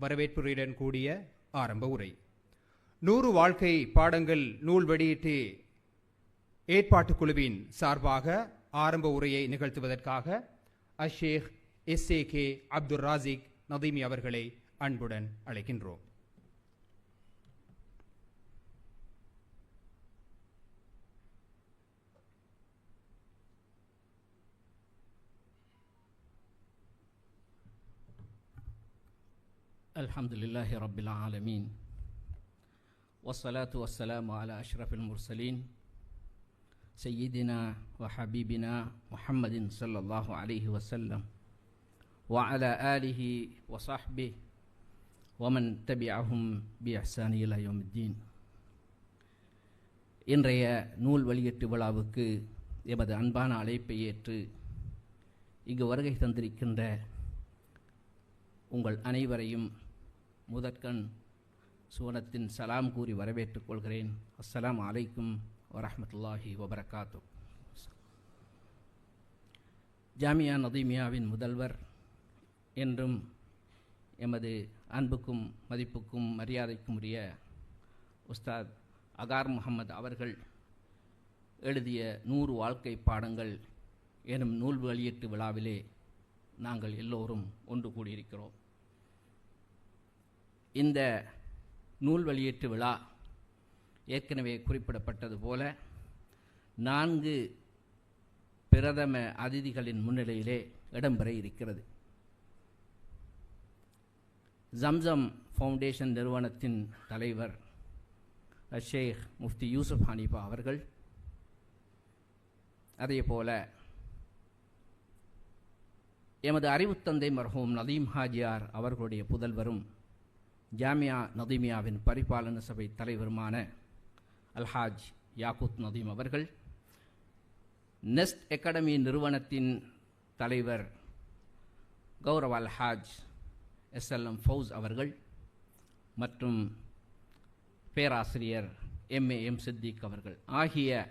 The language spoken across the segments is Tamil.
வரவேற்புரையுடன் கூடிய ஆரம்ப உரை. நூறு வாழ்க்கை பாடங்கள் நூல் வெளியீட்டு ஏற்பாட்டுக் குழுவின் சார்பாக ஆரம்ப உரையை நிகழ்த்துவதற்காக Ashek S A K Abdul Rasik Nadeemi அவர்களை அன்புடன் அழைக்கின்றோம். الحمد لله رب العالمين والصلاة والسلام على أشرف المرسلين سيدنا وحبيبنا محمد صلى الله عليه وسلم وعلى آله وصحبه ومن تبعهم بإحسان إلى يوم الدين இன்றைய நூல் வெளியீட்டு விழாவுக்கு எமது அன்பான அழைப்பை ஏற்று இங்கு வருகை தந்திருக்கின்ற உங்கள் அனைவரையும் முதற்கண் சுவனத்தின் சலாம் கூறி வரவேற்றுக் கொள்கிறேன். அஸ்ஸலாம் அலைக்கும் வரமத்துல்லாஹி வபரகாத்து. ஜாமியா நதீமியாவின் முதல்வர் என்றும் எமது அன்புக்கும் மதிப்புக்கும் மரியாதைக்கும் உரிய உஸ்தாத் அகார் முகமது அவர்கள் எழுதிய நூறு வாழ்க்கை பாடங்கள் எனும் நூல் வெளியீட்டு விழாவிலே நாங்கள் எல்லோரும் ஒன்று கூடியிருக்கிறோம். இந்த நூல் வெளியீட்டு விழா ஏற்கனவே குறிப்பிடப்பட்டது போல நான்கு பிரதம அதிதிகளின் முன்னிலையிலே இடம்பெற இருக்கிறது. ஜம்சம் ஃபவுண்டேஷன் நிறுவனத்தின் தலைவர் ஷேக் முஃப்தி யூசுப் ஹனீஃபா அவர்கள் அதே போல எமது அறிவுத்தந்தை மர்ஹூம் நதீம் ஹாஜியார் அவர்களுடைய புதல்வரும் ஜாமியா நதீமியாவின் பரிபாலன சபை தலைவருமான அல்ஹாஜ் யாக்கூத் நதீம் அவர்கள் நெஸ்ட் அகாடமி நிறுவனத்தின் தலைவர் கௌரவ அல்ஹாஜ் எஸ்எல்எம் ஃபவுஸ் அவர்கள் மற்றும் பேராசிரியர் எம்ஏ எம் சித்திக் அவர்கள். ஆகிய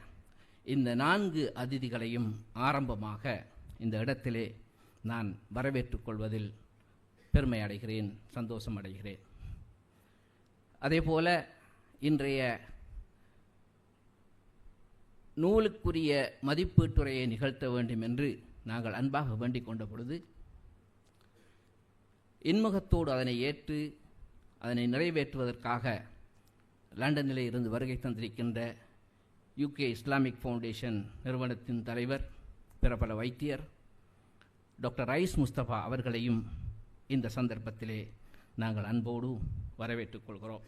இந்த நான்கு அதிதிகளையும் ஆரம்பமாக இந்த இடத்திலே நான் வரவேற்றுக் கொள்வதில் பெருமை அடைகிறேன் சந்தோஷம் அடைகிறேன். அதே போல இன்றைய நூலுக்குரிய மதிப்பீட்டுரையை நிகழ்த்த வேண்டும் என்று நாங்கள் அன்பாக வேண்டிக் கொண்ட பொழுது இன்முகத்தோடு அதனை ஏற்று அதனை நிறைவேற்றுவதற்காக லண்டனிலே இருந்து வருகை தந்திருக்கின்ற யூகே இஸ்லாமிக் ஃபவுண்டேஷன் நிறுவனத்தின் தலைவர் பிரபல வைத்தியர் டாக்டர் ரைஸ் முஸ்தபா அவர்களையும் இந்த சந்தர்ப்பத்திலே நாங்கள் அன்போடு வரவேற்றுக் கொள்கிறோம்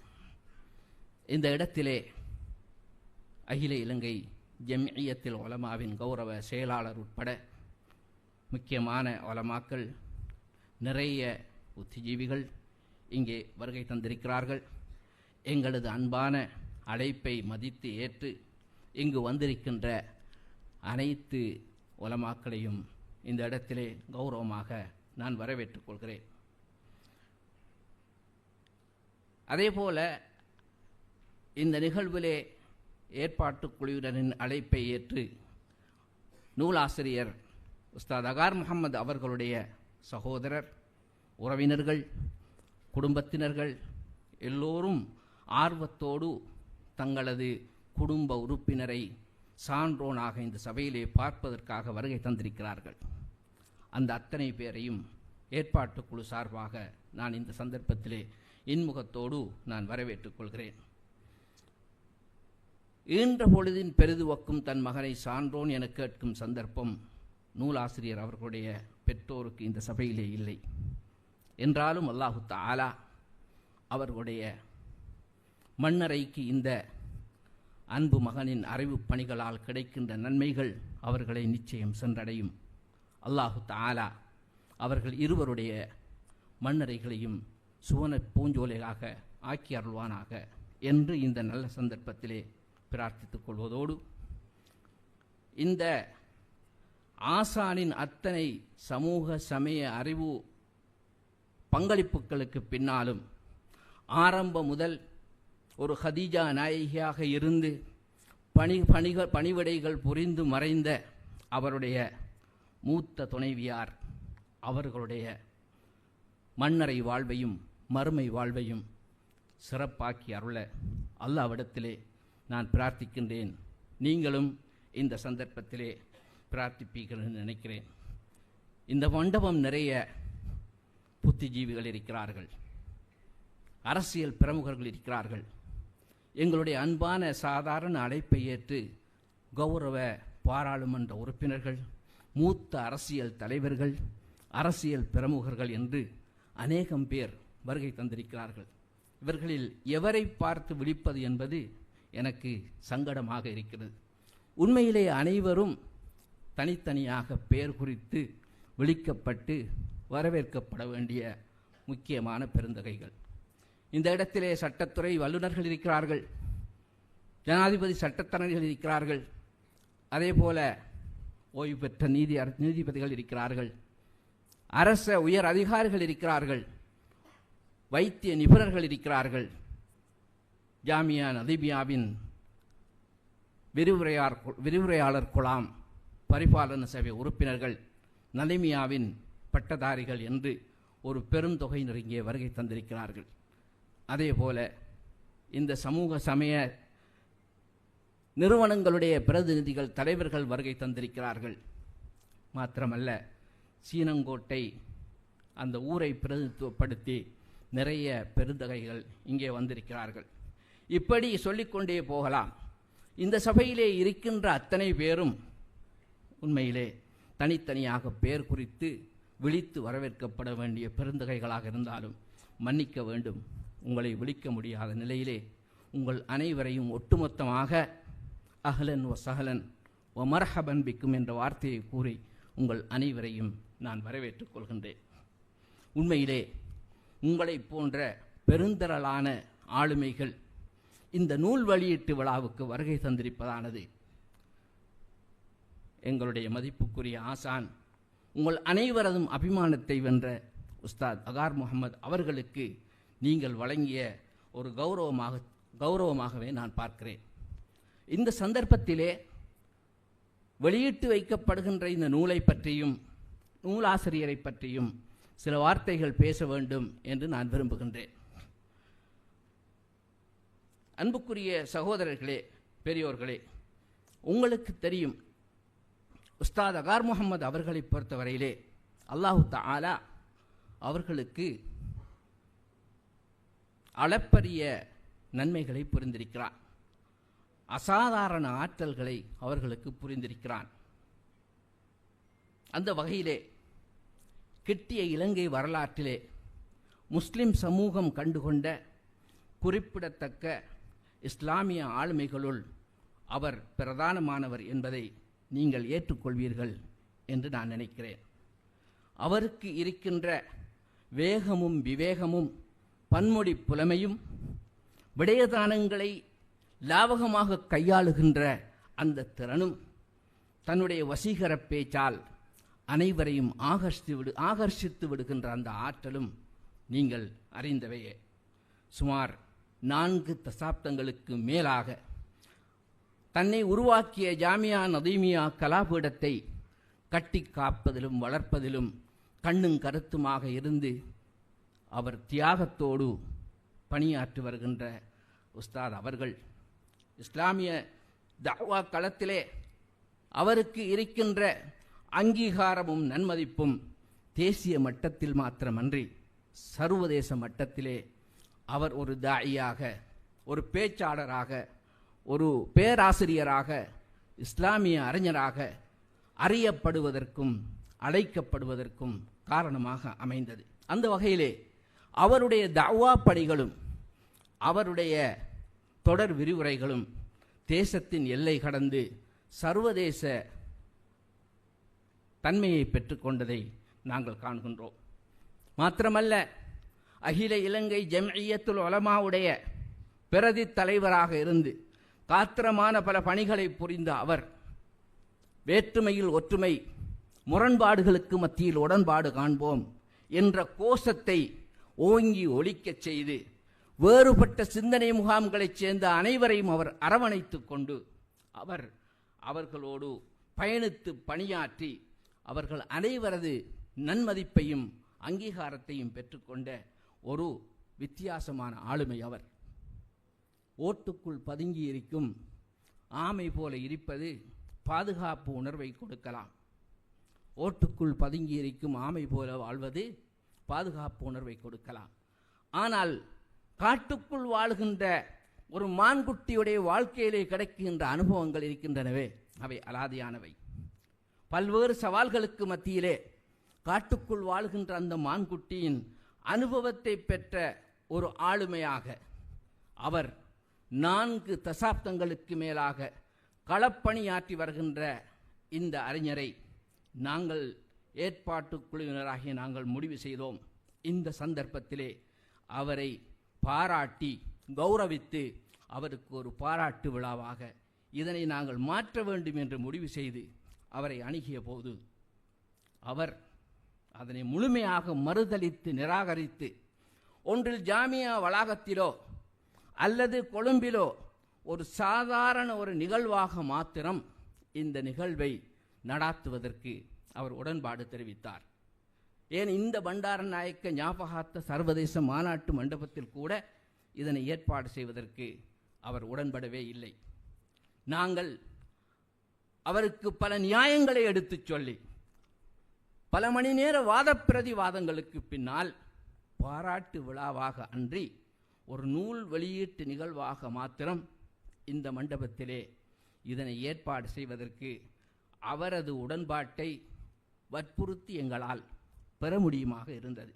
இந்த இடத்திலே அகில இலங்கை ஜம்இயத்தில் ஒலமாவின் கௌரவ செயலாளர் உட்பட முக்கியமான ஒலமாக்கள் நிறைய புத்திஜீவிகள் இங்கே வருகை தந்திருக்கிறார்கள். எங்களது அன்பான அழைப்பை மதித்து ஏற்று இங்கு வந்திருக்கின்ற அனைத்து உலமாக்களையும் இந்த இடத்திலே கௌரவமாக நான் வரவேற்றுக் கொள்கிறேன் அதே போல இந்த நிகழ்விலே ஏற்பாட்டு குழுவினரின் அழைப்பை ஏற்று நூலாசிரியர் உஸ்தாத் அகார் முகமது அவர்களுடைய சகோதரர் உறவினர்கள் குடும்பத்தினர்கள் எல்லோரும் ஆர்வத்தோடு தங்களது குடும்ப உறுப்பினரை சான்றோனாக இந்த சபையிலே பார்ப்பதற்காக வருகை தந்திருக்கிறார்கள். அந்த அத்தனை பேரையும் ஏற்பாட்டுக்குழு சார்பாக நான் இந்த சந்தர்ப்பத்திலே இன்முகத்தோடு நான் வரவேற்றுக் கொள்கிறேன். ஈன்ற பொழுதின் பெரிதுவக்கும் தன் மகனை சான்றோன் என கேட்கும் சந்தர்ப்பம் நூலாசிரியர் அவர்களுடைய பெற்றோருக்கு இந்த சபையிலே இல்லை. என்றாலும் அல்லாஹு தாலா அவர்களுடைய மண்ணறைக்கு இந்த அன்பு மகனின் அறிவு பணிகளால் கிடைக்கின்ற நன்மைகள் அவர்களை நிச்சயம் சென்றடையும். அல்லாஹு தாலா அவர்கள் இருவருடைய மண்ணறைகளையும் சுவன பூஞ்சோலையாக ஆக்கி அருள்வானாக என்று இந்த நல்ல சந்தர்ப்பத்திலே பிரார்த்தித்துக் கொள்வதோடு இந்த ஆசானின் அத்தனை சமூக சமய அறிவு பங்களிப்புகளுக்கு பின்னாலும் ஆரம்ப முதல் ஒரு ஹதீஜா நாயகியாக இருந்து பணி பணிகள் பணிவிடைகள் புரிந்து மறைந்த அவருடைய மூத்த துணைவியார் அவர்களுடைய மன்னரை வாழ்வையும் மறுமை வாழ்வையும் சிறப்பாக்கி அருள அல்லாவிடத்திலே நான் பிரார்த்திக்கின்றேன். நீங்களும் இந்த சந்தர்ப்பத்திலே பிரார்த்திப்பீர்கள் நினைக்கிறேன். இந்த மண்டபம் நிறைய புத்திஜீவிகள் இருக்கிறார்கள். அரசியல் பிரமுகர்கள் இருக்கிறார்கள். எங்களுடைய அன்பான சாதாரண அழைப்பை ஏற்று கௌரவ பாராளுமன்ற உறுப்பினர்கள் மூத்த அரசியல் தலைவர்கள் அரசியல் பிரமுகர்கள் என்று அநேகம் பேர் வருகை தந்திருக்கிறார்கள். இவர்களில் எவரை பார்த்து விழிப்பது என்பது எனக்கு சங்கடமாக இருக்கிறது. உண்மையிலே அனைவரும் தனித்தனியாக பெயர் குறித்து விழிக்கப்பட்டு வரவேற்கப்பட வேண்டிய முக்கியமான பெருந்தகைகள். இந்த இடத்திலே சட்டத்துறை வல்லுநர்கள் இருக்கிறார்கள். ஜனாதிபதி சட்டத்தரணிகள் இருக்கிறார்கள். அதே போல ஓய்வு பெற்ற நீதி நீதிபதிகள் இருக்கிறார்கள். அரச உயர் அதிகாரிகள் இருக்கிறார்கள். வைத்திய நிபுணர்கள் இருக்கிறார்கள். ஜாமியா நதிபியாவின் விரிவுரையார் விரிவுரையாளர் குழாம் பரிபாலன சபை உறுப்பினர்கள் நலிமியாவின் பட்டதாரிகள் என்று ஒரு பெருந்தொகையினர் இங்கே வருகை தந்திருக்கிறார்கள். அதே போல இந்த சமூக சமய நிறுவனங்களுடைய பிரதிநிதிகள் தலைவர்கள் வருகை தந்திருக்கிறார்கள். மாத்திரமல்ல சீனங்கோட்டை அந்த ஊரை பிரதித்துவப்படுத்தி நிறைய பெருந்தகைகள் இங்கே வந்திருக்கிறார்கள். இப்படி சொல்லிக்கொண்டே போகலாம். இந்த சபையிலே இருக்கின்ற அத்தனை பேரும் உண்மையிலே தனித்தனியாக பெயர் குறித்து விழித்து வரவேற்கப்பட வேண்டிய பெருந்தகைகளாக இருந்தாலும் மன்னிக்க வேண்டும். உங்களை விழிக்க முடியாத நிலையிலே உங்கள் அனைவரையும் ஒட்டுமொத்தமாக அகலன் ஒ சஹலன் ஒ மர்ஹபன் பிக்கும் என்ற வார்த்தையை கூறி உங்கள் அனைவரையும் நான் வரவேற்றுக் கொள்கின்றேன். உண்மையிலே உங்களைப் போன்ற பெருந்திரளான ஆளுமைகள் இந்த நூல் வெளியீட்டு விழாவுக்கு வருகை தந்திருப்பதானது. எங்களுடைய மதிப்புக்குரிய ஆசான் உங்கள் அனைவரதும் அபிமானத்தை வென்ற உஸ்தாத் அகார் முகமது அவர்களுக்கு நீங்கள் வழங்கிய ஒரு கௌரவமாக கௌரவமாகவே நான் பார்க்கிறேன். இந்த சந்தர்ப்பத்திலே வெளியிட்டு வைக்கப்படுகின்ற இந்த நூலை பற்றியும் நூலாசிரியரை பற்றியும் சில வார்த்தைகள் பேச வேண்டும் என்று நான் விரும்புகின்றேன். அன்புக்குரிய சகோதரர்களே பெரியோர்களே உங்களுக்கு தெரியும் உஸ்தாத் அகார் முகமது அவர்களை பொறுத்தவரையிலே அல்லாஹு தாலா அவர்களுக்கு அளப்பரிய நன்மைகளை புரிந்திருக்கிறான். அசாதாரண ஆற்றல்களை அவர்களுக்கு புரிந்திருக்கிறான். அந்த வகையிலே கிட்டிய இலங்கை வரலாற்றிலே முஸ்லிம் சமூகம் கண்டுகொண்ட குறிப்பிடத்தக்க இஸ்லாமிய ஆளுமைகளுள் அவர் பிரதானமானவர் என்பதை நீங்கள் ஏற்றுக்கொள்வீர்கள் என்று நான் நினைக்கிறேன். அவருக்கு இருக்கின்ற வேகமும் விவேகமும் பன்மொழி புலமையும் விடயதானங்களை லாவகமாக கையாளுகின்ற அந்த திறனும் தன்னுடைய வசீகர பேச்சால் அனைவரையும் ஆகர்ஷித்து விடு ஆகர்ஷித்து விடுகின்ற அந்த ஆற்றலும் நீங்கள் அறிந்தவையே. சுமார் நான்கு தசாப்தங்களுக்கு மேலாக தன்னை உருவாக்கிய ஜாமியா நதீமியா கலாபீடத்தை கட்டி காப்பதிலும் வளர்ப்பதிலும் கண்ணும் கருத்துமாக இருந்து அவர் தியாகத்தோடு பணியாற்றி வருகின்ற உஸ்தாத் அவர்கள். இஸ்லாமிய தாவா களத்திலே அவருக்கு இருக்கின்ற அங்கீகாரமும் நன்மதிப்பும் தேசிய மட்டத்தில் மாத்திரமன்றி சர்வதேச மட்டத்திலே அவர் ஒரு தாயியாக ஒரு பேச்சாளராக ஒரு பேராசிரியராக இஸ்லாமிய அறிஞராக அறியப்படுவதற்கும் அழைக்கப்படுவதற்கும் காரணமாக அமைந்தது. அந்த வகையிலே அவருடைய தவா பணிகளும் அவருடைய தொடர் விரிவுரைகளும் தேசத்தின் எல்லை கடந்து சர்வதேச தன்மையை பெற்றுக்கொண்டதை நாங்கள் காண்கின்றோம். மாத்திரமல்ல அகில இலங்கை ஜம்இய்யத்துல் உலமாவுடைய பிரதி தலைவராக இருந்து காத்திரமான பல பணிகளை புரிந்த அவர் வேற்றுமையில் ஒற்றுமை முரண்பாடுகளுக்கு மத்தியில் உடன்பாடு காண்போம் என்ற கோஷத்தை ஓங்கி ஒலிக்கச் செய்து வேறுபட்ட சிந்தனை முகாம்களைச் சேர்ந்த அனைவரையும் அவர் அரவணைத்துக் கொண்டு அவர் அவர்களோடு பயணித்து பணியாற்றி அவர்கள் அனைவரது நன்மதிப்பையும் அங்கீகாரத்தையும் பெற்றுக்கொண்ட ஒரு வித்தியாசமான ஆளுமை அவர். ஓட்டுக்குள் பதுங்கி இருக்கும் ஆமை போல இருப்பது பாதுகாப்பு உணர்வை கொடுக்கலாம். ஓட்டுக்குள் பதுங்கி இருக்கும் ஆமை போல வாழ்வது பாதுகாப்பு உணர்வை கொடுக்கலாம். ஆனால் காட்டுக்குள் வாழ்கின்ற ஒரு மான்குட்டியுடைய வாழ்க்கையிலே கிடைக்கின்ற அனுபவங்கள் இருக்கின்றனவே அவை அலாதியானவை. பல்வேறு சவால்களுக்கு மத்தியிலே காட்டுக்குள் வாழ்கின்ற அந்த மான்குட்டியின் அனுபவத்தை பெற்ற ஒரு ஆளுமையாக அவர் நான்கு தசாப்தங்களுக்கு மேலாக களப்பணியாற்றி வருகின்ற இந்த அறிஞரை நாங்கள் ஏற்பாட்டு குழுவினராகிய நாங்கள் முடிவு செய்தோம். இந்த சந்தர்ப்பத்திலே அவரை பாராட்டி கௌரவித்து அவருக்கு ஒரு பாராட்டு விழாவாக இதனை நாங்கள் மாற்ற வேண்டும் என்று முடிவு செய்து அவரை அணுகிய போது அவர் அதனை முழுமையாக மறுதலித்து நிராகரித்து ஒன்றில் ஜாமியா வளாகத்திலோ அல்லது கொழும்பிலோ ஒரு சாதாரண ஒரு நிகழ்வாக மாத்திரம் இந்த நிகழ்வை நடாத்துவதற்கு அவர் உடன்பாடு தெரிவித்தார். ஏன் இந்த பண்டார நாயக்க ஞாபகார்த்த சர்வதேச மாநாட்டு மண்டபத்தில் கூட இதனை ஏற்பாடு செய்வதற்கு அவர் உடன்படவே இல்லை. நாங்கள் அவருக்கு பல நியாயங்களை எடுத்துச் சொல்லி பல மணி நேர வாத பிரதிவாதங்களுக்கு பின்னால் பாராட்டு விழாவாக அன்றி ஒரு நூல் வெளியீட்டு நிகழ்வாக மாத்திரம் இந்த மண்டபத்திலே இதனை ஏற்பாடு செய்வதற்கு அவரது உடன்பாட்டை வற்புறுத்தி எங்களால் பெற முடியுமாக இருந்தது.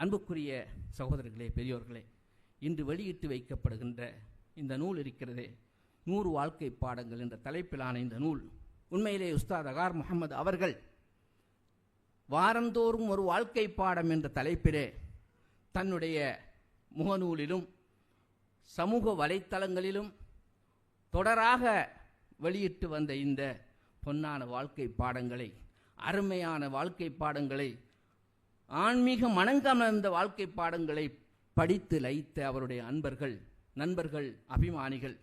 அன்புக்குரிய சகோதரர்களே பெரியோர்களே இன்று வெளியிட்டு வைக்கப்படுகின்ற இந்த நூல் இருக்கிறதே நூறு வாழ்க்கை பாடங்கள் என்ற தலைப்பிலான இந்த நூல். உண்மையிலே உஸ்தாத் அகார் முகமது அவர்கள் வாரந்தோறும் ஒரு வாழ்க்கை பாடம் என்ற தலைப்பிலே தன்னுடைய முகநூலிலும் சமூக வலைத்தளங்களிலும் தொடராக வெளியிட்டு வந்த இந்த பொன்னான வாழ்க்கை பாடங்களை அருமையான வாழ்க்கை பாடங்களை ஆன்மீக மனங்கமர்ந்த வாழ்க்கை பாடங்களை படித்து லைத்த அவருடைய அன்பர்கள் நண்பர்கள் அபிமானிகள்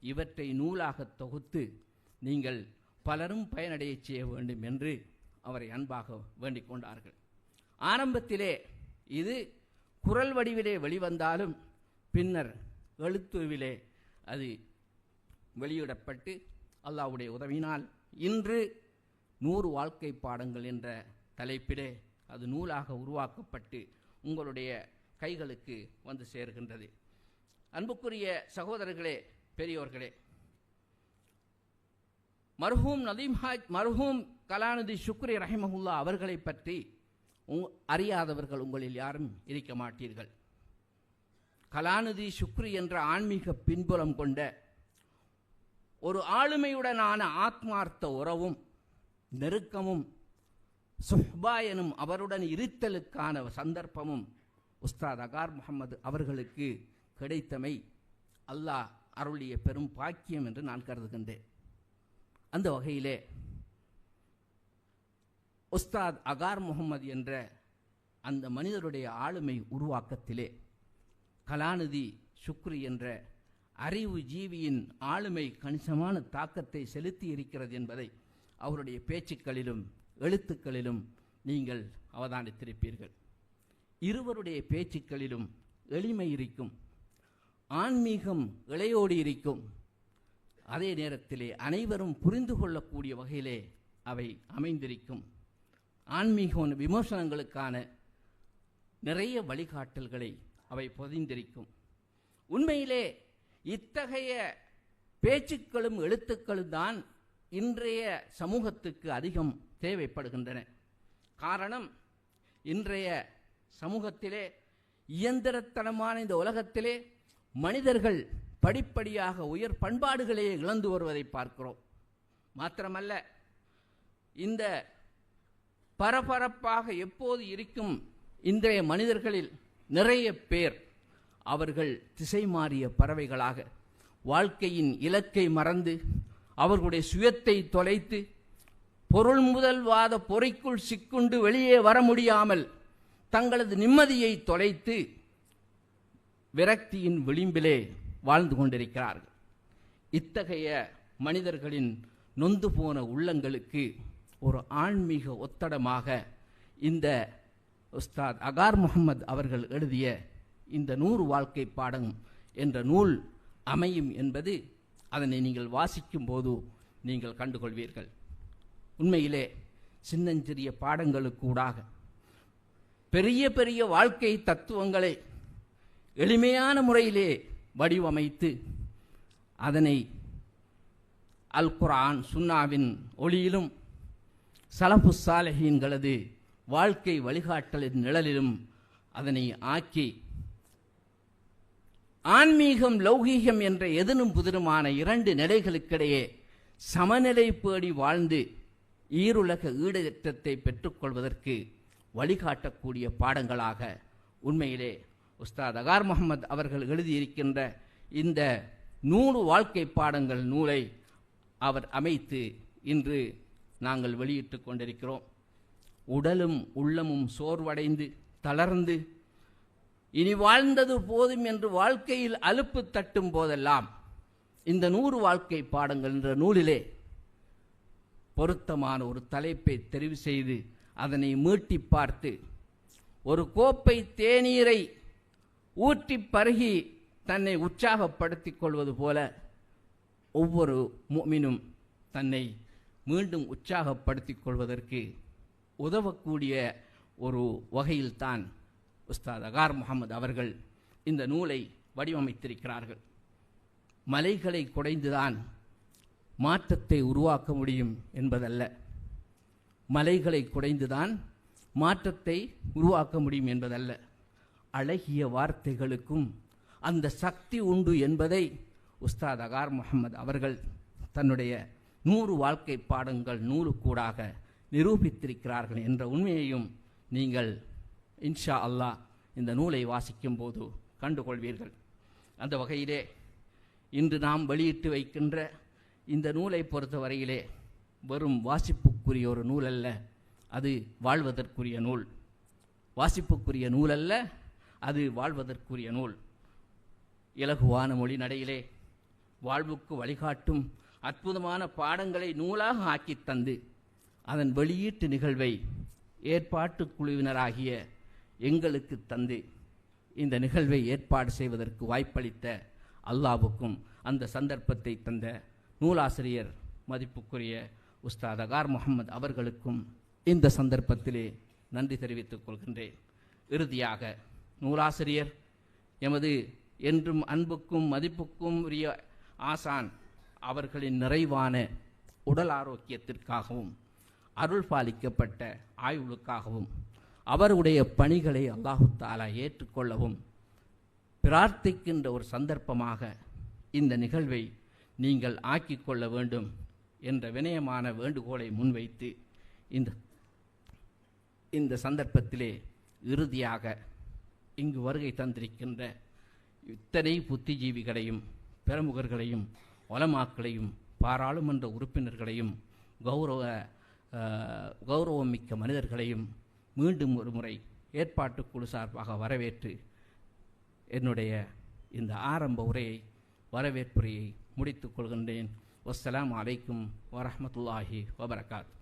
இவற்றை நூலாக தொகுத்து நீங்கள் பலரும் பயனடையச் செய்ய வேண்டும் என்று அவரை அன்பாக வேண்டிக் கொண்டார்கள். ஆரம்பத்திலே இது குரல் வடிவிலே வெளிவந்தாலும் பின்னர் எழுத்துவிலே அது வெளியிடப்பட்டு அல்லாவுடைய உதவினால் இன்று நூறு வாழ்க்கை பாடங்கள் என்ற தலைப்பிலே அது நூலாக உருவாக்கப்பட்டு உங்களுடைய கைகளுக்கு வந்து சேர்கின்றது. அன்புக்குரிய சகோதரர்களே பெரியோர்களே மர்ஹூம் நதீம் ஹாஜ் மர்ஹூம் கலாநிதி சுக்ரி ரஹிமஹுல்லா அவர்களை பற்றி அறியாதவர்கள் உங்களில் யாரும் இருக்க மாட்டீர்கள். கலாநிதி சுக்ரி என்ற ஆன்மீக பின்புலம் கொண்ட ஒரு ஆளுமையுடனான ஆத்மார்த்த உறவும் நெருக்கமும் சுஹ்பா எனும் அவருடன் இருத்தலுக்கான சந்தர்ப்பமும் உஸ்தாத் அகார் முகமது அவர்களுக்கு கிடைத்தமை அல்லாஹ் அருளிய பெரும் பாக்கியம் என்று நான் கருதுகின்றேன். அந்த வகையிலே உஸ்தாத் அகார் முகமது என்ற அந்த மனிதருடைய ஆளுமை உருவாக்கத்திலே கலாநிதி சுக்ரி என்ற அறிவு ஜீவியின் ஆளுமை கணிசமான தாக்கத்தை செலுத்தி இருக்கிறது என்பதை அவருடைய பேச்சுக்களிலும் எழுத்துக்களிலும் நீங்கள் அவதானித்திருப்பீர்கள். இருவருடைய பேச்சுக்களிலும் எளிமை இருக்கும். ஆன்மீகம் இளையோடி இருக்கும். அதே நேரத்திலே அனைவரும் புரிந்து கொள்ளக்கூடிய வகையிலே அவை அமைந்திருக்கும். ஆன்மீக விமர்சனங்களுக்கான நிறைய வழிகாட்டல்களை அவை பொதிந்திருக்கும். உண்மையிலே இத்தகைய பேச்சுக்களும் எழுத்துக்களும் தான் இன்றைய சமூகத்துக்கு அதிகம் தேவைப்படுகின்றன. காரணம் இன்றைய சமூகத்திலே இயந்திரத்தனமான இந்த உலகத்திலே மனிதர்கள் படிப்படியாக உயர் பண்பாடுகளையே இழந்து வருவதை பார்க்கிறோம். மாத்திரமல்ல இந்த பரபரப்பாக எப்போது இருக்கும் இன்றைய மனிதர்களில் நிறைய பேர் அவர்கள் திசை மாறிய பறவைகளாக வாழ்க்கையின் இலக்கை மறந்து அவர்களுடைய சுயத்தை தொலைத்து பொருள் முதல்வாத பொறைக்குள் சிக்குண்டு வெளியே வர முடியாமல் தங்களது நிம்மதியை தொலைத்து விரக்தியின் விளிம்பிலே வாழ்ந்து கொண்டிருக்கிறார்கள். இத்தகைய மனிதர்களின் நொந்து போன உள்ளங்களுக்கு ஒரு ஆன்மீக ஒத்தடமாக இந்த உஸ்தாத் அகார் முகமது அவர்கள் எழுதிய இந்த நூறு வாழ்க்கை பாடம் என்ற நூல் அமையும் என்பது அதனை நீங்கள் வாசிக்கும் போது நீங்கள் கண்டுகொள்வீர்கள். உண்மையிலே சின்னஞ்சிறிய பாடங்களுக்கூடாக பெரிய பெரிய வாழ்க்கை தத்துவங்களை எளிமையான முறையிலே வடிவமைத்து அதனை அல் குரான் சுன்னாவின் ஒளியிலும் சலபு சாலஹீன்களது வாழ்க்கை வழிகாட்டலின் நிழலிலும் அதனை ஆக்கி ஆன்மீகம் லௌகீகம் என்ற எதனும் புதிருமான இரண்டு நிலைகளுக்கிடையே சமநிலை பேடி வாழ்ந்து ஈருலக ஈடேற்றத்தை பெற்றுக்கொள்வதற்கு வழிகாட்டக்கூடிய பாடங்களாக உண்மையிலே உஸ்தாத் அகார் முகமது அவர்கள் எழுதியிருக்கின்ற இந்த நூறு வாழ்க்கை பாடங்கள் நூலை அவர் அமைத்து இன்று நாங்கள் வெளியிட்டு கொண்டிருக்கிறோம். உடலும் உள்ளமும் சோர்வடைந்து தளர்ந்து இனி வாழ்ந்தது போதும் என்று வாழ்க்கையில் அலுப்பு தட்டும் போதெல்லாம் இந்த நூறு வாழ்க்கை பாடங்கள் என்ற நூலிலே பொருத்தமான ஒரு தலைப்பை தெரிவு செய்து அதனை மீட்டி பார்த்து ஒரு கோப்பை தேநீரை ஊற்றி பருகி தன்னை உற்சாகப்படுத்திக் கொள்வது போல ஒவ்வொரு மீனும் தன்னை மீண்டும் உற்சாகப்படுத்திக் கொள்வதற்கு உதவக்கூடிய ஒரு வகையில்தான் உஸ்தாத் அகார் முகமது அவர்கள் இந்த நூலை வடிவமைத்திருக்கிறார்கள். மலைகளை குடைந்துதான் மாற்றத்தை உருவாக்க முடியும் என்பதல்ல. மலைகளை குடைந்துதான் மாற்றத்தை உருவாக்க முடியும் என்பதல்ல. அழகிய வார்த்தைகளுக்கும் அந்த சக்தி உண்டு என்பதை உஸ்தாத் அகார் முகமது அவர்கள் தன்னுடைய நூறு வாழ்க்கை பாடங்கள் நூலுக்கூடாக நிரூபித்திருக்கிறார்கள் என்ற உண்மையையும் நீங்கள் இன்ஷா அல்லாஹ் இந்த நூலை வாசிக்கும் போது கண்டுகொள்வீர்கள். அந்த வகையிலே இன்று நாம் வெளியிட்டு வைக்கின்ற இந்த நூலை பொறுத்தவரையிலே வெறும் வாசிப்புக்குரிய ஒரு நூல் அல்ல அது வாழ்வதற்குரிய நூல். வாசிப்புக்குரிய நூல் அல்ல அது வாழ்வதற்குரிய நூல். இலகுவான மொழி நடையிலே வாழ்வுக்கு வழிகாட்டும் அற்புதமான பாடங்களை நூலாக ஆக்கித் தந்து அதன் வெளியீட்டு நிகழ்வை ஏற்பாட்டு குழுவினராகிய எங்களுக்கு தந்து இந்த நிகழ்வை ஏற்பாடு செய்வதற்கு வாய்ப்பளித்த அல்லாவுக்கும் அந்த சந்தர்ப்பத்தை தந்த நூலாசிரியர் மதிப்புக்குரிய உஸ்தாத் அகார் முகமது அவர்களுக்கும் இந்த சந்தர்ப்பத்திலே நன்றி தெரிவித்துக் கொள்கின்றேன். இறுதியாக நூலாசிரியர் எமது என்றும் அன்புக்கும் மதிப்புக்கும் உரிய ஆசான் அவர்களின் நிறைவான உடல் ஆரோக்கியத்திற்காகவும் அருள் பாலிக்கப்பட்ட ஆய்வுகளுக்காகவும் அவருடைய பணிகளை அல்லாஹு தாலா ஏற்றுக்கொள்ளவும் பிரார்த்திக்கின்ற ஒரு சந்தர்ப்பமாக இந்த நிகழ்வை நீங்கள் ஆக்கிக்கொள்ள வேண்டும் என்ற வினயமான வேண்டுகோளை முன்வைத்து இந்த இந்த சந்தர்ப்பத்திலே இறுதியாக இங்கு வருகை தந்திருக்கின்ற இத்தனை புத்திஜீவிகளையும் பிரமுகர்களையும் வளமாக்களையும் பாராளுமன்ற உறுப்பினர்களையும் கௌரவ கௌரவமிக்க மனிதர்களையும் மீண்டும் ஒரு முறை ஏற்பாட்டு குழு சார்பாக வரவேற்று என்னுடைய இந்த ஆரம்ப உரையை வரவேற்புரையை முடித்துக் கொள்கின்றேன். வஸ்ஸலாமு அலைக்கும் வரமத்துல்லாஹி வபரகாத்.